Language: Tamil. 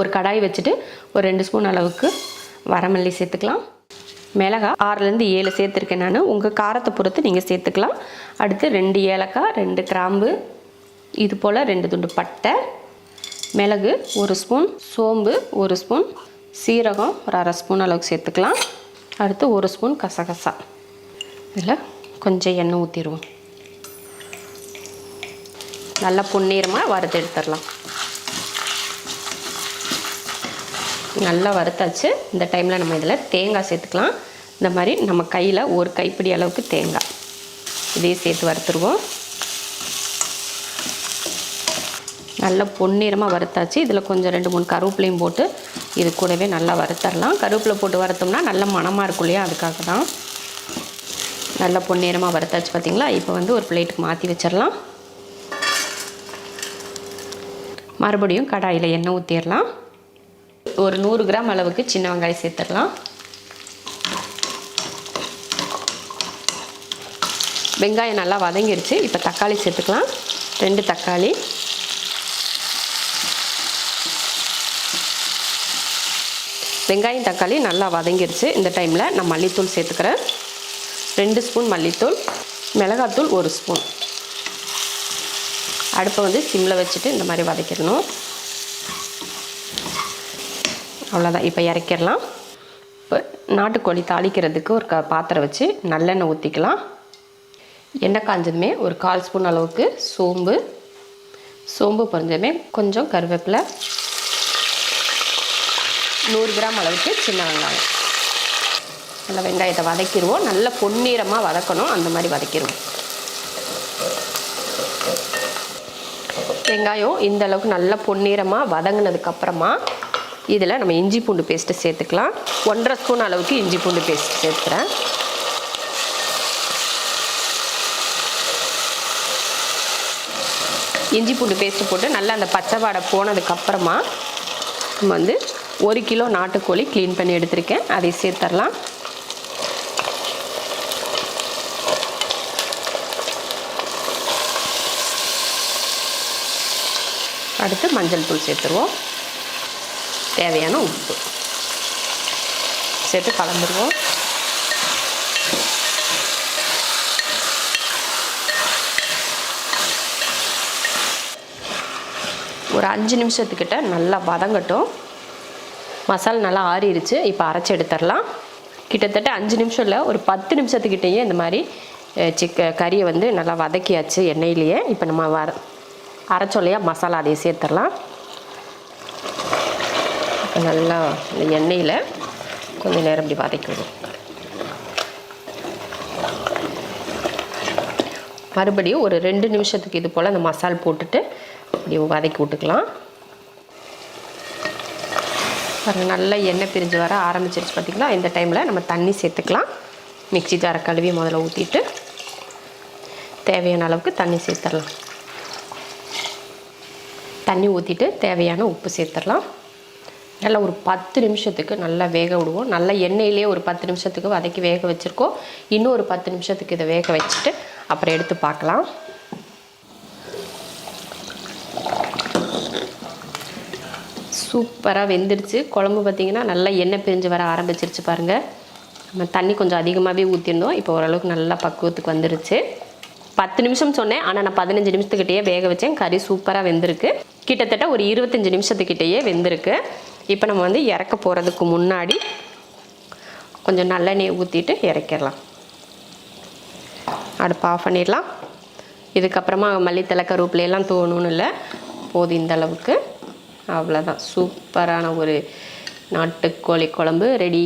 ஒரு கடாய் வச்சுட்டு ஒரு ரெண்டு ஸ்பூன் அளவுக்கு வரமல்லி சேர்த்துக்கலாம். மிளகா ஆறுலேருந்து ஏழு சேர்த்துருக்கேன் நான். உங்கள் காரத்தை பொறுத்து நீங்கள் சேர்த்துக்கலாம். அடுத்து ரெண்டு ஏலக்காய் ரெண்டு கிராம்பு இது போல் ரெண்டு துண்டு பட்டை மிளகு ஒரு ஸ்பூன் சோம்பு ஒரு ஸ்பூன் சீரகம் ஒரு அரை ஸ்பூன் அளவுக்கு சேர்த்துக்கலாம். அடுத்து ஒரு ஸ்பூன் கசகசா. இதில் கொஞ்சம் எண்ணெய் ஊற்றிடுவோம் நல்லா பொன்னீரமாக வறுத்து எடுத்துடலாம். நல்லா வறுத்தாச்சு. இந்த டைமில் நம்ம இதில் தேங்காய் சேர்த்துக்கலாம். இந்த மாதிரி நம்ம கையில் ஒரு கைப்பிடி அளவுக்கு தேங்காய். இதையும் சேர்த்து வறுத்துருவோம். நல்லா பொன்னிறமாக வறுத்தாச்சு. இதில் கொஞ்சம் ரெண்டு மூணு கருவேப்பிலையும் போட்டு இது கூடவே நல்லா வறுத்தரலாம். கருவேப்பிலை போட்டு வறுத்தோம்னா நல்ல மணமாக இருக்கும் இல்லையா? அதுக்காக தான். நல்லா பொன்னிறமாக வறுத்தாச்சு பார்த்தீங்களா இப்போ வந்து ஒரு பிளேட்டுக்கு மாற்றி வச்சிடலாம் மறுபடியும் கடாயில் எண்ணெய் ஊற்றிடலாம் ஒரு நூறு கிராம் அளவுக்கு சின்ன வெங்காயம் சேர்த்துடலாம். வெங்காயம் நல்லா வதங்கிருச்சு. இப்போ தக்காளி சேர்த்துக்கலாம். ரெண்டு தக்காளி. வெங்காயம் தக்காளி நல்லா வதங்கிருச்சு. இந்த டைமில் நான் மல்லித்தூள் சேர்த்துக்கிறேன். ரெண்டு ஸ்பூன் மல்லித்தூள். மிளகாத்தூள் ஒரு ஸ்பூன். அடுப்பை வந்து சிம்மில் வச்சுட்டு இந்த மாதிரி வதக்கிடணும். அவ்வளோதான் இப்போ இறக்கிடலாம். இப்போ நாட்டுக்கோழி தாளிக்கிறதுக்கு ஒரு க பாத்திரம் வச்சு நல்லெண்ணெய் ஊற்றிக்கலாம் எண்ணெய் காஞ்சதுமே ஒரு கால் ஸ்பூன் அளவுக்கு சோம்பு. சோம்பு பொறிஞ்சதுமே கொஞ்சம் கருவேப்பிலை. நூறு கிராம் அளவுக்கு சின்ன வெங்காயம். நல்லா வெங்காயத்தை வதக்கிடுவோம். நல்ல பொன்னிறமாக வதக்கணும். அந்த மாதிரி வதக்கிடுவோம். வெங்காயம் இந்த அளவுக்கு நல்லா பொன்னிறமாக வதங்கினதுக்கப்புறமா இதில் நம்ம இஞ்சி பூண்டு பேஸ்ட்டு சேர்த்துக்கலாம். ஒன்றரை ஸ்பூன் அளவுக்கு இஞ்சி பூண்டு பேஸ்ட் சேர்த்துக்கிறேன் இஞ்சி பூண்டு பேஸ்ட்டு போட்டு நல்லா அந்த பச்சை வாடை போனதுக்கப்புறமா நம்ம வந்து ஒரு கிலோ நாட்டுக்கோழி க்ளீன் பண்ணி எடுத்திருக்கேன். அதை சேர்த்துடலாம் அடுத்து மஞ்சள் தூள் சேர்த்துருவோம். தேவையான உப்பு. சேர்த்து கலந்துருவோம். ஒரு அஞ்சு நிமிஷத்துக்கிட்ட நல்லா வதங்கட்டும். மசாலா நல்லா ஆறிடுச்சு இப்போ அரைச்சி எடுத்துடலாம். கிட்டத்தட்ட அஞ்சு நிமிஷம் இல்லை ஒரு பத்து நிமிஷத்துக்கிட்டேயே இந்த மாதிரி சிக்க கறியை வந்து நல்லா வதக்கியாச்சு எண்ணெயிலேயே. இப்போ நம்ம வர அரைச்சோல்லையா மசாலா அதையே சேர்த்துடலாம். நல்லா இந்த எண்ணெயில் கொஞ்சம் நேரம் இப்படி வதக்கி விடும் மறுபடியும் ஒரு ரெண்டு நிமிஷத்துக்கு இது போல் அந்த மசால் போட்டுட்டு இப்படி வதக்கி விட்டுக்கலாம். நல்லா எண்ணெய் பிரிஞ்சு வர ஆரம்பிச்சிருச்சு பார்த்திங்களா இந்த டைமில் நம்ம தண்ணி சேர்த்துக்கலாம். மிக்ஸி ஜாரை கழுவி முதல்ல ஊற்றிட்டு தேவையான அளவுக்கு தண்ணி சேர்த்துடலாம். தண்ணி ஊற்றிட்டு தேவையான உப்பு சேர்த்துடலாம். நல்லா ஒரு பத்து நிமிஷத்துக்கு நல்லா வேக விடுவோம். நல்லா எண்ணெயிலே ஒரு பத்து நிமிஷத்துக்கு வதக்கி வேக வச்சுருக்கோம். இன்னும் ஒரு பத்து நிமிஷத்துக்கு இதை வேக வச்சுட்டு அப்புறம் எடுத்து பார்க்கலாம். சூப்பராக வெந்துடுச்சு குழம்பு பார்த்திங்கன்னா நல்லா எண்ணெய் பிரிஞ்சு வர ஆரம்பிச்சிருச்சு பாருங்கள் நம்ம தண்ணி கொஞ்சம் அதிகமாகவே ஊற்றிருந்தோம் இப்போ ஓரளவுக்கு நல்லா பக்குவத்துக்கு வந்துருச்சு. பத்து நிமிஷம் சொன்னேன் ஆனால் நான் பதினஞ்சு நிமிஷத்துக்கிட்டேயே வேக வச்சேன். கறி சூப்பராக வெந்திருக்கு. கிட்டத்தட்ட ஒரு இருபத்தஞ்சி நிமிஷத்துக்கிட்டேயே வெந்திருக்கு. இப்போ நம்ம வந்து இறக்க போகிறதுக்கு முன்னாடி கொஞ்சம் நல்லெண்ணெய் ஊற்றிட்டு இறக்கிடலாம். அடுப்பு ஆஃப் பண்ணிடலாம். இதுக்கப்புறமா மல்லித்தலை கருவேப்பிலையெல்லாம் தோணும்னு தோணுன்னு இல்லை. போதும் இந்த அளவுக்கு. அவ்வளோதான் சூப்பரான ஒரு நாட்டுக்கோழி குழம்பு ரெடி